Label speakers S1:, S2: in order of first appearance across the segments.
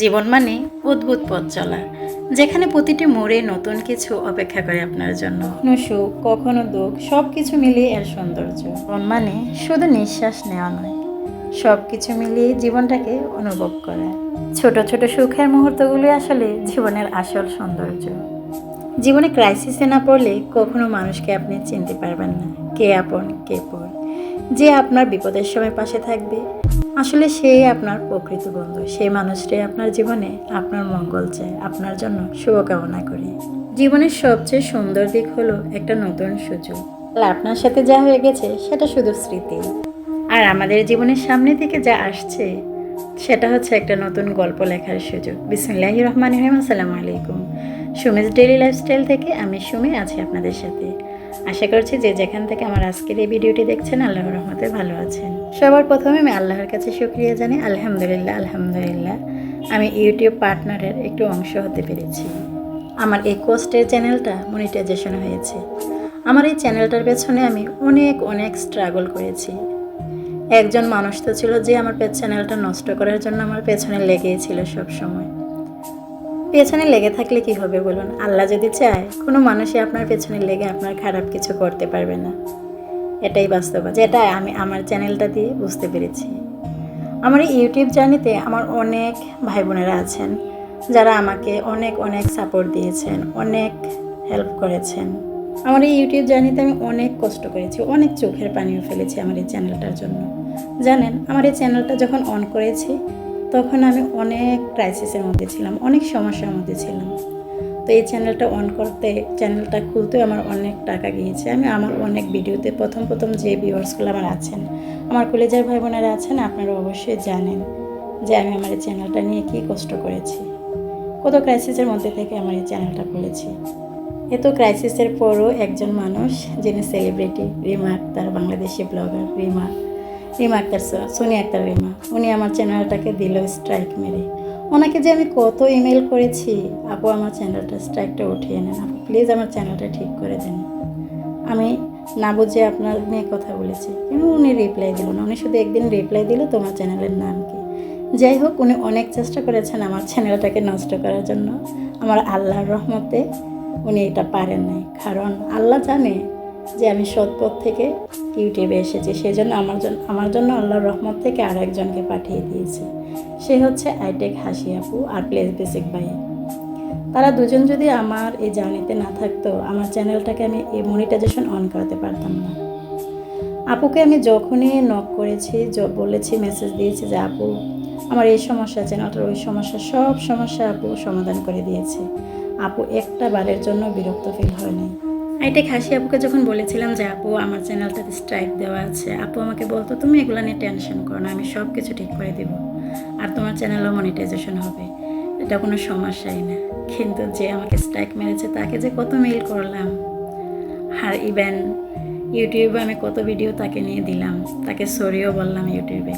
S1: জীবন মানে অদ্ভুত পথ চলা, যেখানে প্রতিটি মোড়ে নতুন কিছু অপেক্ষা করে আপনার জন্য। কখনো সুখ, কখনো দুঃখ সব কিছু মিলিয়ে এর সৌন্দর্য। জীবন মানে শুধু নিঃশ্বাস নেওয়া নয় সব কিছু মিলিয়ে জীবনটাকে অনুভব করা। ছোট ছোট সুখের মুহূর্তগুলি আসলে জীবনের আসল সৌন্দর্য। জীবনে ক্রাইসিসে না পড়লে কখনো মানুষকে আপনি চিনতে পারবেন না, কে আপন, কে পর। যে আপনার বিপদের সময় পাশে থাকবে আসলে সেই আপনার প্রকৃত বন্ধু, সেই মানুষটাই আপনার জীবনে আপনার মঙ্গল চায়, আপনার জন্য শুভকামনা করি। জীবনের সবচেয়ে সুন্দর দিক হলো একটা নতুন সুযোগ। আপনার সাথে যা হয়ে গেছে সেটা শুধু স্মৃতি। আর আমাদের জীবনের সামনে থেকে যা আসছে সেটা হচ্ছে একটা নতুন গল্প লেখার সুযোগ। বিসমুল্লাহ রহমান রহিম, আসসালামু আলাইকুম। সুমিজ ডেলি লাইফস্টাইল থেকে আমি সুমি আছি আপনাদের সাথে। আশা করছি যে যেখান থেকে আমার আজকের এই ভিডিওটি দেখছেন, আল্লাহর রহমতে ভালো আছেন। সবার প্রথমে আমি আল্লাহর কাছে শুক্রিয়া জানি আলহামদুলিল্লাহ আলহামদুলিল্লাহ। আমি ইউটিউব পার্টনারের একটু অংশ হতে পেরেছি। আমার এই কোস্টের চ্যানেলটা মনিটাইজেশন হয়েছে। আমার এই চ্যানেলটার পেছনে আমি অনেক অনেক স্ট্রাগল করেছি। একজন মানুষ তো ছিল যে আমার চ্যানেলটা নষ্ট করার জন্য আমার পেছনে লেগেই ছিল সব সময় পেছনে লেগে থাকলে কি হবে বলুন? আল্লাহ যদি চায়, কোনো মানুষই আপনার পেছনে লেগে আপনার খারাপ কিছু করতে পারবে না। এটাই বাস্তব যেটা আমি আমার চ্যানেলটা দিয়ে বুঝতে পেরেছি। আমার এই ইউটিউব জার্নিতে আমার অনেক ভাই বোনেরা আছেন, যারা আমাকে অনেক অনেক সাপোর্ট দিয়েছেন, অনেক হেল্প করেছেন। আমার এই ইউটিউব জার্নিতে আমি অনেক কষ্ট করেছি, অনেক চোখের পানিও ফেলেছি আমার এই চ্যানেলটার জন্য। জানেন, আমার এই চ্যানেলটা যখন অন করেছি তখন আমি অনেক ক্রাইসিসের মধ্যে ছিলাম, অনেক সমস্যার মধ্যে ছিলাম। তো এই চ্যানেলটা অন করতে চ্যানেলটা খুলতেও আমার অনেক টাকা গিয়েছে। আমি আমার অনেক ভিডিওতে প্রথম প্রথম যে ভিউয়ার্সগুলো আমার আছেন, আমার কলেজের ভাই বোনেরা আছেন, আপনারা অবশ্যই জানেন যে আমি আমার এই চ্যানেলটা নিয়ে কী কষ্ট করেছি। কত ক্রাইসিসের মধ্যে থেকে আমার এই চ্যানেলটা খুলেছি। এত ক্রাইসিসের পরও একজন মানুষ যিনি সেলিব্রিটি রিমার্ক আক্তার বাংলাদেশি ব্লগার রিমা রিমা আক্তার স- সোনিয়া আক্তার রিমা। উনি আমার চ্যানেলটাকে দিল স্ট্রাইক মেরে। ওনাকে যে আমি কত ইমেল করেছি, আপু আমার চ্যানেলটা স্ট্রাইকটা উঠিয়ে নেন। আপু, প্লিজ আমার চ্যানেলটা ঠিক করে দেন। আমি না বুঝে আপনার নিয়ে কথা বলেছি। কিন্তু উনি রিপ্লাই দিল না। উনি শুধু একদিন রিপ্লাই দিল তোমার চ্যানেলের নাম কি। যাই হোক, উনি অনেক চেষ্টা করেছেন আমার চ্যানেলটাকে নষ্ট করার জন্য। আমার আল্লাহর রহমতে উনি এটা পারেন নাই। কারণ আল্লাহ জানে যে আমি সৎপথ থেকে ইউটিউবে এসেছি। সেই জন্য আমার জন্য আমার জন্য আল্লাহর রহমত থেকে আর একজনকে পাঠিয়ে দিয়েছে। সে হচ্ছে আইটেক হাসি আপু আর প্লেস বেসিক ভাই। তারা দুজন যদি আমার এই জার্নিতে না থাকতো, আমার চ্যানেলটাকে আমি এই মনিটাইজেশন অন করাতে পারতাম না। আপুকে আমি যখনই নক করেছি বলেছি মেসেজ দিয়েছি যে, আপু, আমার এই সমস্যা চ্যানেলটার ওই সমস্যা, সব সমস্যা আপু সমাধান করে দিয়েছে। আপু একটা বারের জন্য বিরক্ত ফিল হয়নি এটা খাসি আপুকে যখন বলেছিলাম যে, আপু, আমার চ্যানেলটাতে স্ট্রাইক দেওয়া আছে, আপু আমাকে বলতো, তুমি এগুলো নিয়ে টেনশন করো না, আমি সব কিছু ঠিক করে দেবো। আর তোমার চ্যানেলও মনিটাইজেশন হবে। এটা কোনো সমস্যাই না। কিন্তু যে আমাকে স্ট্রাইক মেরেছে, তাকে যে কত মেইল করলাম। আর ইভেন ইউটিউবে আমি কত ভিডিও তাকে নিয়ে দিলাম। তাকে সরিও বললাম ইউটিউবে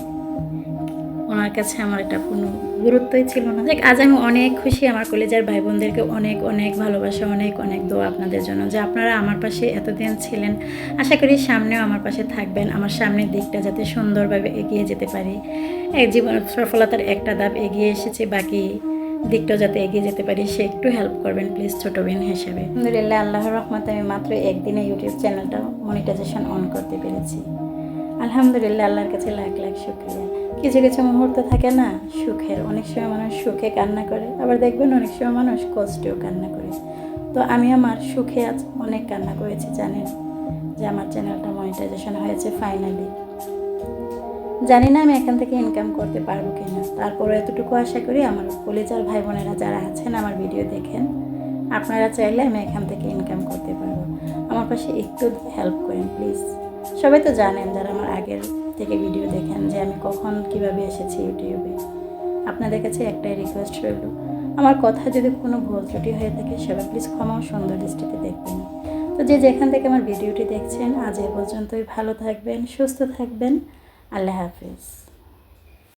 S1: ওনার কাছে আমার এটা কোনো গুরুত্বই ছিল না। দেখ আজ আমি অনেক খুশি আমার কলেজের ভাই বোনদেরকে অনেক অনেক ভালোবাসা, অনেক অনেক দোয়া আপনাদের জন্য। যে আপনারা আমার পাশে এতদিন ছিলেন, আশা করি সামনেও আমার পাশে থাকবেন। আমার সামনের দিকটা যাতে সুন্দরভাবে এগিয়ে যেতে পারি। এক জীবন সফলতার একটা ধাপ এগিয়ে এসেছে, বাকি দিকটাও যাতে এগিয়ে যেতে পারি, সে একটু হেল্প করবেন প্লিজ ছোটো বোন হিসেবে। আলহামদুলিল্লাহ, আল্লাহর রহমতে আমি মাত্র একদিনে ইউটিউব চ্যানেলটা মনিটাইজেশন অন করতে পেরেছি। আলহামদুলিল্লাহ, আল্লাহর কাছে লাখ লাখ শুক্রিয়া। কিছু কিছু মুহূর্ত থাকে না, সুখের। অনেক সময় মানুষ সুখে কান্না করে, আবার দেখবেন অনেক সময় মানুষ কষ্টেও কান্না করে। তো আমি আমার সুখে আজ অনেক কান্না করেছি, জানেন? যে আমার চ্যানেলটা মনিটাইজেশন হয়েছে ফাইনালি জানি না আমি এখান থেকে ইনকাম করতে পারব কিনা। তারপরে এতটুকু আশা করি আমার কলেজার ভাই বোনেরা যারা আছেন আমার ভিডিও দেখেন, আপনারা চাইলে আমি এখান থেকে ইনকাম করতে পারব। আমার পাশে একটু হেল্প করেন প্লিজ সবাই তো জানেন যারা আমার আগের থেকে ভিডিও দেখেন যে আমি কখন কীভাবে এসেছি ইউটিউবে। আপনাদের কাছে একটাই রিকোয়েস্ট রইল, আমার কথা যদি কোনো ভুল ত্রুটি হয়ে থাকে সেবা প্লিজ ক্ষমা সুন্দর দৃষ্টিতে দেখবেন। তো যে যেখান থেকে আমার ভিডিওটি দেখছেন, আজ এ পর্যন্তই ভালো থাকবেন, সুস্থ থাকবেন, আল্লাহ হাফিজ।